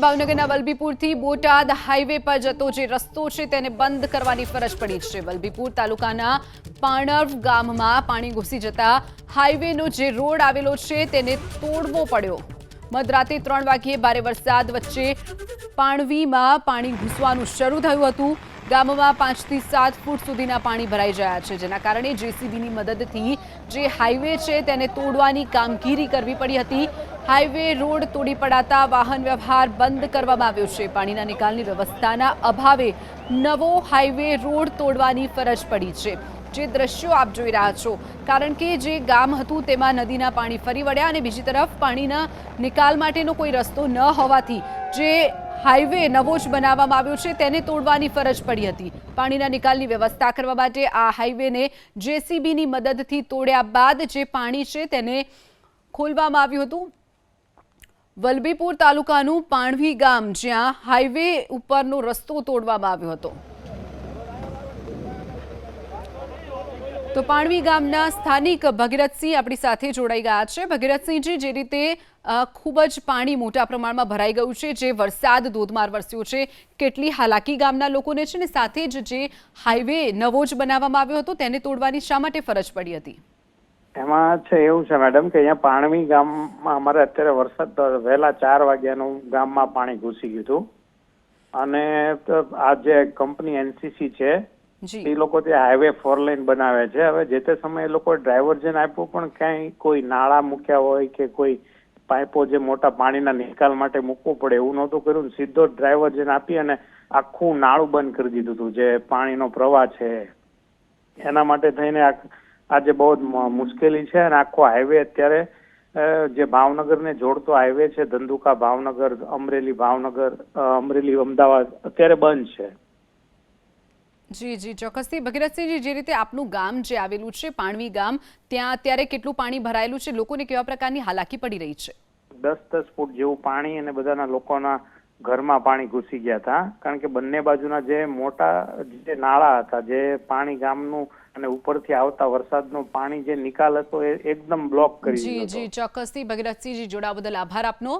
ભાવનગરના વલભીપુરથી બોટાદ હાઈવે પર જતો જે રસ્તો છે તેને બંધ કરવાની ફરજ પડી છે. વલભીપુર તાલુકાના પાણવ ગામમાં પાણી ઘૂસી જતા હાઈવેનો જે રોડ આવેલો છે તેને તોડવો પડ્યો. મધરાતે ત્રણ વાગ્યે ભારે વરસાદ વચ્ચે પાણવીમાં પાણી ઘૂસવાનું શરૂ થયું હતું. ગામમાં પાંચથી સાત ફૂટ સુધીના પાણી ભરાઈ ગયા છે, જેના કારણે જેસીબીની મદદથી જે હાઈવે છે તેને તોડવાની કામગીરી કરવી પડી હતી. હાઈવે રોડ તોડી પડાતા વાહન વ્યવહાર બંધ કરવામાં આવ્યો છે. પાણીના નિકાલની વ્યવસ્થાના અભાવે નવો હાઈવે રોડ તોડવાની ફરજ પડી છે. જે દ્રશ્યો આપ જોઈ રહ્યા છો, કારણ કે જે ગામ હતું તેમાં નદીના પાણી ફરી વળ્યા અને બીજી તરફ પાણીના નિકાલ માટેનો કોઈ રસ્તો ન હોવાથી જે હાઈવે નવો જ બનાવવામાં આવ્યો છે તેને તોડવાની ફરજ પડી હતી. પાણીના નિકાલની વ્યવસ્થા કરવા માટે આ હાઈવેને જેસીબીની મદદથી તોડ્યા બાદ જે પાણી છે તેને ખોલવામાં આવ્યું હતું. વલભીપુર તાલુકાનું પાણવી ગામ, જ્યાં હાઈવે ઉપરનો રસ્તો તોડવામાં આવ્યો હતો. તો પાણવી ગામના સ્થાનિક ભગીરથસિંહ આપણી સાથે જોડાઈ ગયા છે. ભગીરથસિંહજી, જે રીતે ખૂબ જ પાણી મોટા પ્રમાણમાં ભરાઈ ગયું છે, જે વરસાદ ધોધમાર વરસ્યો છે, કેટલી હાલાકી ગામના લોકોને છે ને સાથે જ જે હાઈવે નવો જ બનાવવામાં આવ્યો હતો, તેને તોડવાની શા માટે ફરજ પડી હતી? એમાં છે એવું છે મેડમ કે અહીંયા પાણવી ગામમાં અમારે અત્યારે વરસાદ વહેલા ચાર વાગ્યાનું ગામમાં પાણી ઘૂસી ગયું હતું. અને આ જે કંપની એનસીસી છે એ લોકો ત્યાં હાઈવે ફોર લાઈન બનાવે છે. હવે જે તે સમયે લોકો ડ્રાઈવર્જન આપ્યું પણ ક્યાંય કોઈ નાળા મૂક્યા હોય કે કોઈ પાઇપો જે મોટા પાણીના નિકાલ માટે મૂકવું પડે એવું નહોતું કર્યું. સીધો ડ્રાઈવર્જન આપી અને આખું નાળું બંધ કરી દીધું હતું જે પાણીનો પ્રવાહ છે. એના માટે થઈને આ આજે બહુ જ મુશ્કેલી છે અને આખો હાઈવે અત્યારે જે ભાવનગરને જોડતો હાઈવે છે ધંધુકા ભાવનગર અમરેલી ભાવનગર અમરેલી અમદાવાદ અત્યારે બંધ છે. જી જી ચોક્કસથી. ભગીરથસિંહજી જે રીતે આપનું ગામ જે આવેલું છે પાણવી ગામ ત્યાં અત્યારે કેટલું પાણી ભરાયેલું છે? લોકોને કેવા પ્રકારની હાલાકી પડી રહી છે? દસ દસ ફૂટ જેવું પાણી અને બધાના લોકોના ઘરમાં પાણી ઘૂસી ગયા હતા. કારણ કે બંને બાજુના જે મોટા જે નાળા હતા જે પાણી ગામનું અને ઉપરથી આવતા વરસાદનું પાણી જે નિકાલ હતો એ એકદમ બ્લોક કરી જી જી ચોક્કસથી. ભગીરથસિંહજી જોડાવા બદલ આભાર આપનો.